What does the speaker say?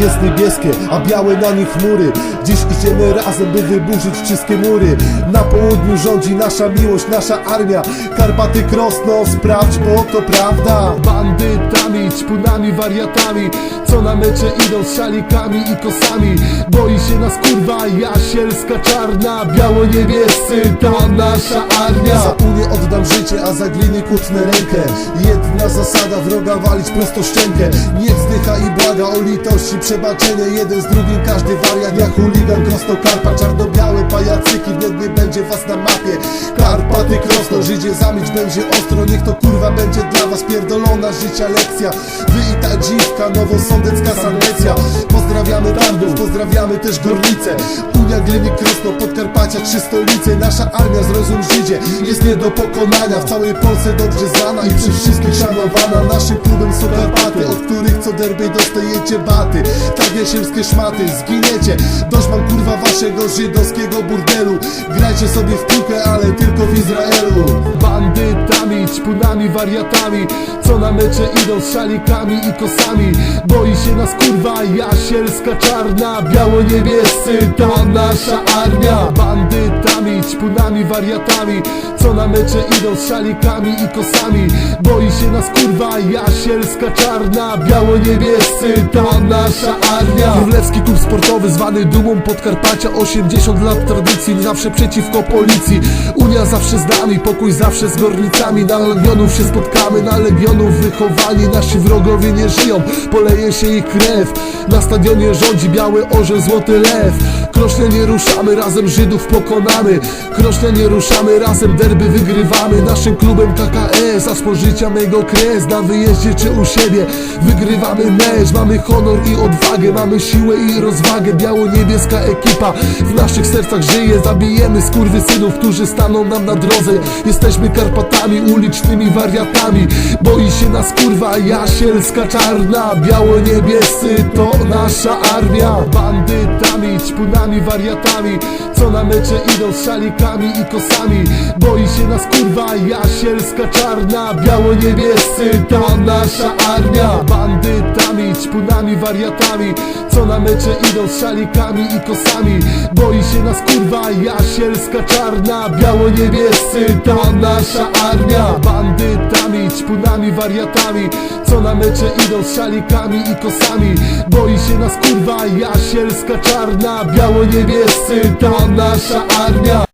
jest niebieskie, a białe na nich chmury. Dziś idziemy razem, by wyburzyć wszystkie mury. Na południu rządzi nasza miłość, nasza armia. Karpaty Krosno, sprawdź, bo to prawda. Bandytami, ćpunami, wariatami. Co na mecze idą z szalikami i kosami. Boi się nas kurwa jasielska czarna. Biało-niebiescy to nasza armia. Za Unię oddam życie, a za gliny kutnę rękę. Jedna zasada, wroga walić prosto szczękę. Niech zdycha i błaga o litości, przebaczenie Jeden z drugim, każdy wariat. Jak chuligan Krosno Karpa, czarno-białe pajacyki. W nie będzie was na mapie. Karpaty Krosno, Żydzie zamić będzie ostro. Niech to kurwa będzie dla was pierdolona życia lekcja. Wy i ta dziwka, nowosądecka sandecja Pozdrawiamy Tardów, pozdrawiamy też Gorlice. Unia, Glinik, Krosno, Podkarpacia, trzy stolice Nasza armia, zrozum Żydzie, jest nie do pokonania W całej Polsce dobrze znana i przez wszystkich szanowana. Naszym klubem są Karpaty, od których co derby dostajecie baty. Tak jasielskie szmaty, zginiecie. Dość mam kurwa waszego żydowskiego burdelu. Grajcie sobie w piłkę, ale tylko w Izraelu. Bandytami, ćpunami, wariatami. Co na mecze idą z szalikami i kosami. Boi się nas kurwa jasielska czarna. Biało-niebiescy to nasza armia Bandytami, ćpunami, wariatami. Co na mecze idą z szalikami i kosami. Boi się nas kurwa jasielska czarna Biało-niebiescy to nasza armia. Królewski klub sportowy zwany dumą Podkarpacia. 80 lat tradycji, zawsze przeciwko policji. Unia zawsze z nami, pokój zawsze z gornicami Na legionów się spotkamy, na legionów wychowani. Nasi wrogowie nie żyją, poleje się ich krew. Na stadionie rządzi biały orzeł, złoty lew Krośnie nie ruszamy, razem Żydów pokonamy. Krośnie nie ruszamy, razem derby wygrywamy. Naszym klubem KKS, aż po życia mego kres. Na wyjeździe czy u siebie Wygrywamy mecz, mamy honor i odwagę Mamy siłę i rozwagę, biało-niebieska ekipa W naszych sercach żyje, zabijemy skurwysynów Którzy staną nam na drodze. Jesteśmy Karpatami, ulicznymi wariatami. Boi się nas kurwa jasielska czarna. Biało-niebiescy to nasza armia Bandytami, ćpunami, wariatami. Co na mecze idą z szalikami i kosami. Boi się nas kurwa jasielska czarna Biało-niebiescy to nasza armia. Bandytami, ćpunami, wariatami. Co na mecze idą z szalikami i kosami. Boi się nas kurwa jasielska czarna Biało-niebiescy to nasza armia. Bandytami, ćpunami, wariatami. Co na mecze idą z szalikami i kosami. Boi się nas kurwa jasielska czarna Biało-niebiescy to nasza armia